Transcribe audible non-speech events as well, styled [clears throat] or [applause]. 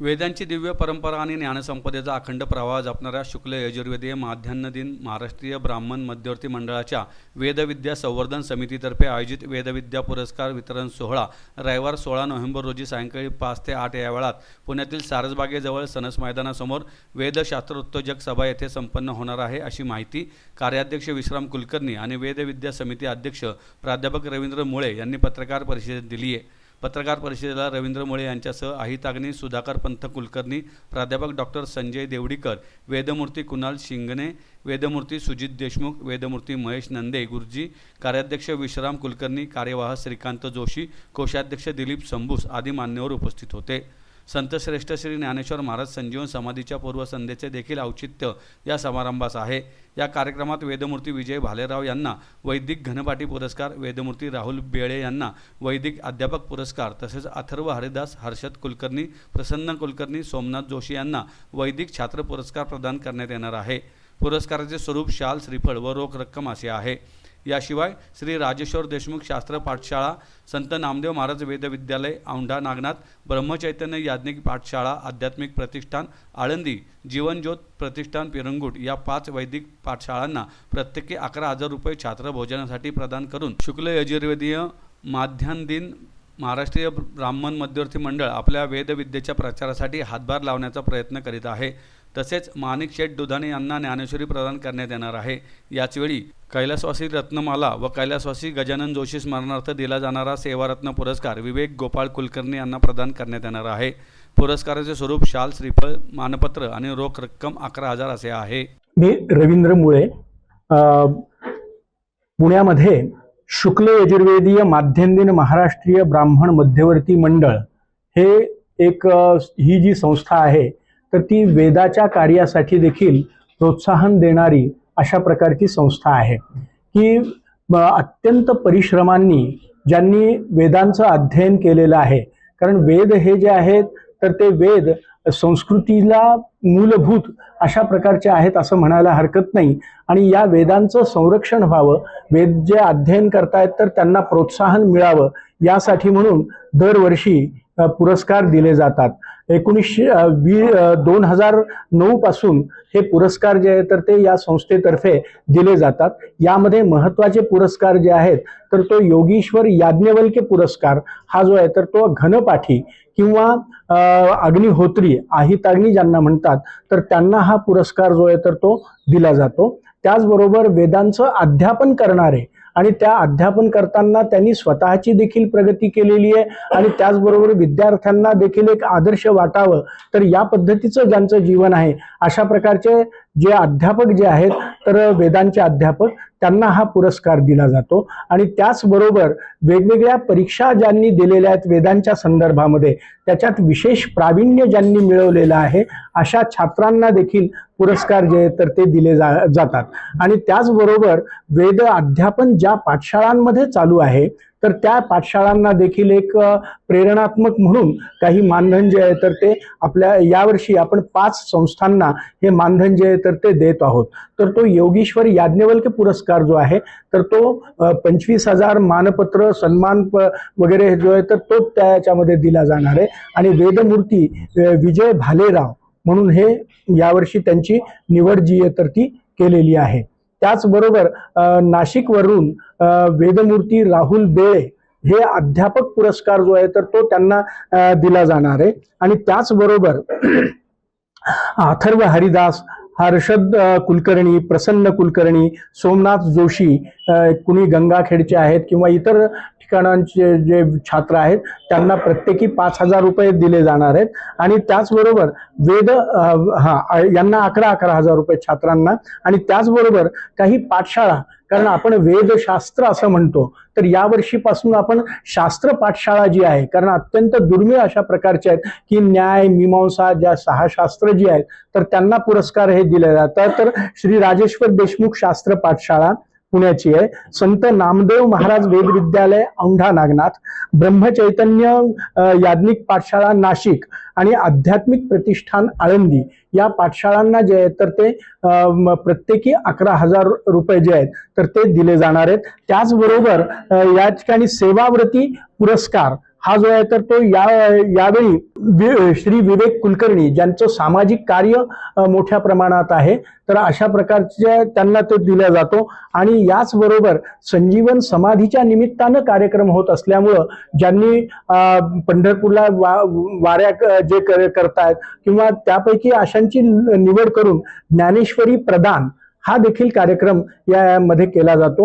वेदांची दिव्य परंपरा आणि ज्ञानसंपदेचा अखंड प्रवाह जपणाऱ्या शुक्ल यजुर्वेदीय माध्यान्ह दिन महाराष्ट्रीय ब्राह्मण मध्यवर्ती मंडळाच्या वेदविद्या संवर्धन समितीतर्फे आयोजित वेदविद्या पुरस्कार वितरण सोहळा रविवार सोळा नोव्हेंबर रोजी सायंकाळी पाच ते आठ या वेळात पुण्यातील सारसबागेजवळ सनस मैदानासमोर वेदशास्त्रोत्तेजक सभा येथे संपन्न होणार आहे अशी माहिती कार्याध्यक्ष विश्राम कुलकर्णी आणि वेदविद्या समिती अध्यक्ष प्राध्यापक रवींद्र मुळे यांनी पत्रकार परिषदेत दिली आहे पत्रकार परिषदेला रवींद्र मुळे यांच्यासह अहिताग्नी सुधाकर पंत कुलकर्णी प्राध्यापक डॉक्टर संजय देवडीकर वेदमूर्ती कुणाल शिंगणे वेदमूर्ती सुजित देशमुख वेदमूर्ती महेश नंदे गुरुजी कार्याध्यक्ष विश्राम कुलकर्णी कार्यवाह श्रीकांत जोशी कोषाध्यक्ष दिलीप संभूस आदी मान्यवर उपस्थित होते. संतश्रेष्ठ श्री ज्ञानेश्वर महाराज संजीवन समाधीच्या पूर्वसंध्येचे देखील औचित्य या समारंभास आहे. या कार्यक्रमात वेदमूर्ती विजय भालेराव यांना वैदिक घनपाटी पुरस्कार वेदमूर्ती राहुल बेळे यांना वैदिक अध्यापक पुरस्कार तसेच अथर्व हरिदास हर्षद कुलकर्णी प्रसन्न कुलकर्णी सोमनाथ जोशी यांना वैदिक छात्र पुरस्कार प्रदान करण्यात येणार आहे. पुरस्काराचे स्वरूप शाल श्रीफळ व रोख रक्कम असे आहे. याशिवाय श्री राजेश्वर देशमुख शास्त्र पाठशाळा संत नामदेव महाराज वेद विद्यालय औंढा नागनाथ ब्रह्मचैतन्य याज्ञिक पाठशाळा आध्यात्मिक प्रतिष्ठान आळंदी जीवनज्योत प्रतिष्ठान पिरंगुट या पाच वैदिक पाठशाळांना प्रत्येकी अकरा हजार रुपये छात्र भोजनासाठी प्रदान करून शुक्ल यजुर्वेदीय माध्यान्ह दिन महाराष्ट्रीय ब्राह्मण मध्यवर्ती मंडळ आपल्या वेदविद्येच्या प्रचारासाठी हातभार लावण्याचा प्रयत्न करीत आहे. तसेच माणिक शेठ दुधाणे यांना ज्ञानेश्वरी प्रदान करण्यात येणार आहे. याचवेळी कैलासवासी रत्नमाला व कैलासवासी गजानन जोशी स्मरणार्थ दिला जाणारा सेवारत्न पुरस्कार विवेक गोपाळ कुलकर्णी यांना प्रदान करण्यात येणार आहे. पुरस्काराचे स्वरूप शाल श्रीफळ मानपत्र आणि रोख रक्कम अकरा हजार असे आहे. मी रवींद्र मुळे पुण्यामध्ये शुक्ल यजुर्वेदीय माध्यमदिन महाराष्ट्रीय ब्राह्मण मध्यवर्ती मंडळ हे एक ही जी संस्था आहे तर ती वेदाच्या कार्यासाठी देखील प्रोत्साहन देणारी अशा प्रकारची संस्था आहे. की अत्यंत परिश्रमांनी ज्यांनी वेदांचं अध्ययन केलेलं आहे कारण वेद हे जे आहेत तर ते वेद संस्कृतीला मूलभूत अशा प्रकारचे आहेत असं म्हणायला हरकत नाही. आणि या वेदांचं संरक्षण व्हावं वेद जे अध्ययन करतायत तर त्यांना प्रोत्साहन मिळावं यासाठी म्हणून दरवर्षी पुरस्कार दिले जातात. एकोणीसशे वी दोन हजार नऊ पासून हे पुरस्कार जे आहे तर ते या संस्थेतर्फे दिले जातात. यामध्ये महत्त्वाचे पुरस्कार जे आहेत तर तो योगीश्वर याज्ञवल्क्य पुरस्कार हा जो आहे तर तो घनपाठी किंवा अग्निहोत्री आहिताग्नी ज्यांना म्हणतात तर त्यांना हा पुरस्कार जो आहे तर तो दिला जातो. त्याचबरोबर वेदांचं अध्यापन करणारे आणि त्या अध्यापन करताना त्यांनी स्वतःची देखील प्रगती केलेली आहे. आणि त्याचबरोबर विद्यार्थ्यांना देखील एक आदर्श वाटावं. तर या पद्धतीचं ज्यांचं जीवन आहे अशा प्रकारचे जे अध्यापक जे आहेत तर वेदांचे अध्यापक त्यांना हा पुरस्कार दिला जातो. आणि त्याचबरोबर वेगवेगळ्या परीक्षा ज्यांनी दिलेल्या आहेत वेदांच्या संदर्भामध्ये त्याच्यात विशेष प्रावीण्य ज्यांनी मिळवलेलं आहे अशा छात्रांना देखील पुरस्कार जे आहेत तर ते दिले जा जातात. आणि त्याचबरोबर वेद अध्यापन ज्या पाठशाळांमध्ये चालू आहे तर त्या पाठशाळांना देखील एक प्रेरणात्मक म्हणून काही मानधन जे आहे तर ते आपल्या यावर्षी आपण पाच संस्थांना हे मानधन जे आहे तर ते देत आहोत. तर तो योगेश्वर याज्ञवल्क्य पुरस्कार जो आहे तर तो पंचवीस हजार मानपत्र सन्मान प- वगैरे जो आहे तर तो त्याच्यामध्ये दिला जाणार आहे. आणि वेदमूर्ती विजय भालेराव म्हणून हे यावर्षी त्यांची निवड जी आहे तर ती केलेली आहे. त्याचबरोबर अ, नाशिकवरून वेदमूर्ती राहुल बेळे हे अध्यापक पुरस्कार जो आहे तर तो त्यांना दिला जाणार आहे. आणि त्याचबरोबर [clears throat] अथर्व हरिदास हर्षद कुलकर्णी प्रसन्न कुलकर्णी सोमनाथ जोशी कुणी गंगाखेडचे आहेत किंवा इतर ठिकाणांचे जे छात्र आहेत त्यांना प्रत्येकी पाच हजार रुपये दिले जाणार आहेत. आणि त्याचबरोबर वेद हां हा यांना अकरा अकरा हजार रुपये छात्रांना. आणि त्याचबरोबर काही पाठशाळा कारण आपण वेदशास्त्र असं म्हणतो तर या वर्षीपासून आपण शास्त्र पाठशाळा जी आहे कारण अत्यंत दुर्मिळ अशा प्रकारच्या आहेत की न्याय मीमांसा ज्या सहा शास्त्र जी आहेत तर त्यांना पुरस्कार हे दिले जातात. तर श्री राजेश्वर देशमुख शास्त्र पाठशाळा पुण्याची आहे. संत नामदेव महाराज वेद विद्यालय औंढा नागनाथ. ब्रह्मचैतन्य याज्ञिक पाठशाळा नाशिक आणि आध्यात्मिक प्रतिष्ठान आळंदी. या पाठशाळांना जे आहेत तर ते प्रत्येकी अकरा हजार रुपये जे आहेत तर ते दिले जाणार आहेत. त्याचबरोबर या ठिकाणी सेवाव्रती पुरस्कार हा जो आहे तर तो या यावेळी श्री विवेक कुलकर्णी ज्यांचं सामाजिक कार्य मोठ्या प्रमाणात आहे तर अशा प्रकारच्या त्यांना तो दिला जातो. आणि याचबरोबर संजीवन समाधीच्या निमित्तानं कार्यक्रम होत असल्यामुळं ज्यांनी पंढरपूरला वा वाऱ्या क- जे कर- करतायत किंवा त्यापैकी अशांची निवड करून ज्ञानेश्वरी प्रदान हा देखील कार्यक्रम यामध्ये केला जातो.